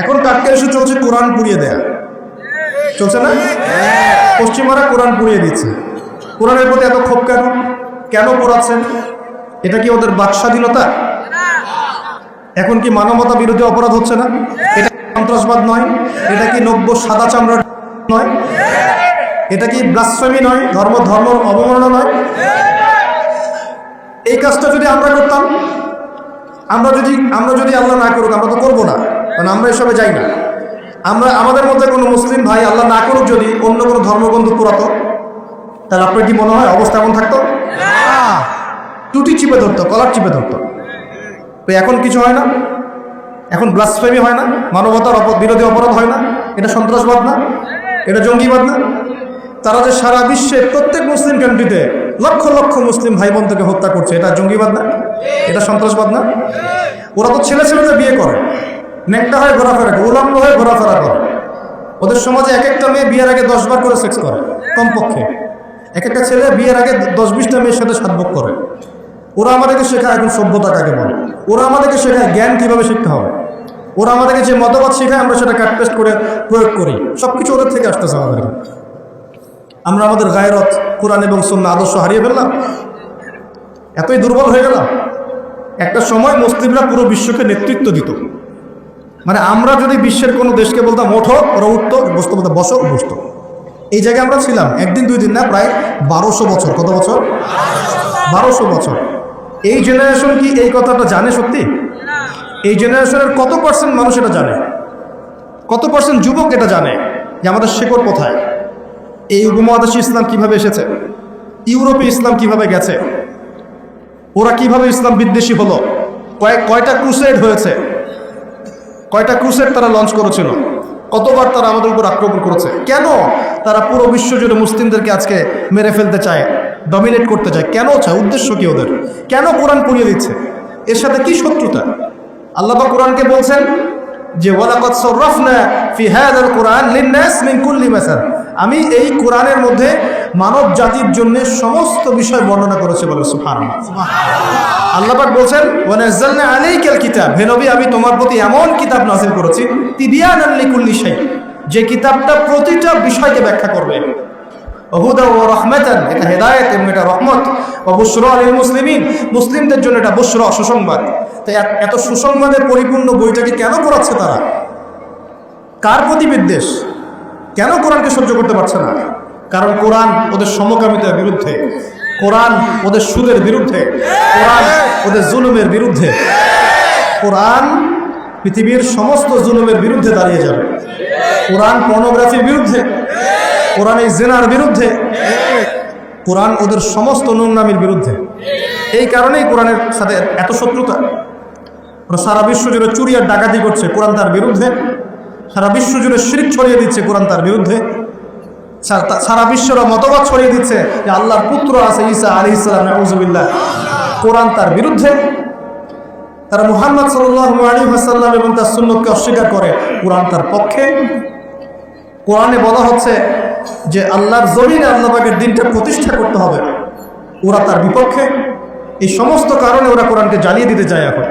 এখন কাটকে ইস্যু চলছে কোরআন পুড়িয়ে দেয়া। চলছে না? পশ্চিমারা কোরআন পুড়িয়ে দিচ্ছে। কোরআনের প্রতি এত ক্ষোভ কেন? কেন পোড়াচ্ছেন? এটা কি ওদের বাক স্বাধীনতা এখন কি মানবতা বিরোধী অপরাধ হচ্ছে না? এটা সন্ত্রাসবাদ নয়? এটা কি নব্য সাদা চামড়া নয়? এটা কি ব্লাসফেমি নয়? ধর্ম ধর্ম অবমাননা নয়? এই কাজটা যদি আমরা করতাম, আমরা যদি আমরা যদি আল্লাহ না করুক, আমরা তো করব না। কারণ আমরা এসবে যাই না। আমরা, আমাদের মধ্যে কোনো মুসলিম ভাই আল্লাহ না করুক যদি অন্য কোনো ধর্মবন্ধু পুরাতো তাহলে আপনার কি মনে হয় অবস্থা এমন থাকতো? টুটি চিপে ধরতো, কলার চিপে ধরতো। তো এখন কিছু হয় না। এখন ব্লাসফেমি হয় না। মানবতার বিরোধী অপরাধ হয় না। এটা সন্ত্রাসবাদ না। এটা জঙ্গিবাদ না। তারা যে সারা বিশ্বের প্রত্যেক মুসলিম কান্ট্রিতে লক্ষ লক্ষ মুসলিম ভাই বোনকে হত্যা করছে, এটা জঙ্গিবাদ না। এটা সন্ত্রাসবাদ না। ওরা তো ছেলে ছেলেদের বিয়ে করে। নেকটা হয় ঘোরাফেরা করে উলম্ব হয়ে ঘোরাফেরা করে। ওদের সমাজে এক একটা মেয়ে বিয়ের আগে দশবার করে সেক্স করে, কমপক্ষে। এক একটা ছেলে বিয়ের আগে দশ বিশটা মেয়ের সাথে সাতভোগ করে। ওরা আমাদেরকে শেখায় এখন সভ্যতা কাকে বলে। ওরা আমাদেরকে শেখায় জ্ঞান কীভাবে শিখতে হবে। ওরা আমাদেরকে যে মতবাদ শেখায় আমরা সেটা কাটপেস্ট করে প্রয়োগ করি। সব কিছু ওদের থেকে আসতেছে আমাদের। আমরা আমাদের গায়রত, কোরআন এবং সন্না আদর্শ হারিয়ে ফেললাম। এতই দুর্বল হয়ে গেলাম। একটা সময় মুসলিমরা পুরো বিশ্বকে নেতৃত্ব দিত। মানে আমরা যদি বিশ্বের কোনো দেশকে বলতাম, ওঠো, ওরা উঠতো, বসতো বলতো, বসো, বসতো। এই জায়গায় আমরা ছিলাম, একদিন, দুই দিন না, প্রায় বারোশো বছর। কত বছর? বারোশো বছর। এই জেনারেশন কি এই কথাটা জানে সত্যি? এই জেনারেশনের কত পার্সেন্ট মানুষ এটা জানে? কত পার্সেন্ট যুবক এটা জানে যে আমাদের শেকড় কোথায়? এই উপমহাদেশে ইসলাম কীভাবে এসেছে? ইউরোপে ইসলাম কীভাবে গেছে? ওরা কীভাবে ইসলাম বিদ্বেষী হলো? কয়েক, কয়টা ক্রুসেড হয়েছে? কয়টা ক্রুসেট তারা লঞ্চ করেছিল? কতবার তারা আমাদের উপর আক্রমণ করেছে? কেন তারা পুরো বিশ্ব জুড়ে মুসলিমদেরকে আজকে মেরে ফেলতে চায় ডমিনেট করতে চায়? কেন চায়? উদ্দেশ্য কি ওদের? কেন কোরআন পুড়িয়ে দিচ্ছে? এর সাথে কি শত্রুতা? আল্লাহ কোরআনকে বলছেন যে ওয়ালাকাত সররাফনা ফি হাযাল কোরআন লিন-নাস মিন কুল্লি মাসাল। আমি এই কোরআনের মধ্যে মানব জাতির জন্য সমস্ত বিষয় বর্ণনা করেছে বলে সুবহানাল্লাহ। পাক বলছেন ওয়ানাজ্জালনা আলাইকাল কিতাব। হে নবী, আমি তোমার প্রতি এমন কিতাব নাযিল করেছি, তিবিয়ানান লিকুল্লি শাই, যে কিতাবটা প্রতিটা বিষয়কে ব্যাখ্যা করবে। হুদা ও রহমাতান, এটা হেদায়েত এবং এটা রহমত। ও বুশরা আলিল মুসলিমিন, মুসলিমদের জন্য এটা বুশরা সুসংবাদ। এত- এত সুসংবাদে পরিপূর্ণ বইটাকে কেন পড়াচ্ছে তারা? কার প্রতি বিদ্বেষ? কেন কোরআনকে সহ্য করতে পারছে না? কারণ কোরআন ওদের সমকামিতার বিরুদ্ধে, কোরআন ওদের সুদের বিরুদ্ধে, কোরআন ওদের জুলুমের বিরুদ্ধে, কোরআন পৃথিবীর সমস্ত জুলুমের বিরুদ্ধে দাঁড়িয়ে যাবে। কোরআন পর্নোগ্রাফির বিরুদ্ধে, কোরআন এই জেনার বিরুদ্ধে, কোরআন ওদের সমস্ত নোংরামির বিরুদ্ধে। এই কারণেই কোরআনের সাথে এত শত্রুতা। ওরা সারা বিশ্ব জুড়ে চুরি আর ডাকাতি করছে কোরআন তার বিরুদ্ধে। সারা বিশ্ব জুড়ে শিরিক ছড়িয়ে দিচ্ছে কোরআন তার বিরুদ্ধে। সারা বিশ্বের মতবাদ ছড়িয়ে দিচ্ছে যে আল্লাহর পুত্র আছে ঈসা আলী ইসলাম নজুবিল্লাহ কোরআন তার বিরুদ্ধে। তারা মুহাম্মদ সাল্লাহ আলী এবং তার সুন্নতকে অস্বীকার করে কোরআন তার পক্ষে। কোরআনে বলা হচ্ছে যে আল্লাহর জমিনে আল্লাহবাগের দিনটা প্রতিষ্ঠা করতে হবে। ওরা তার বিপক্ষে। এই সমস্ত কারণে ওরা কোরআনকে জ্বালিয়ে দিতে চায় এখন।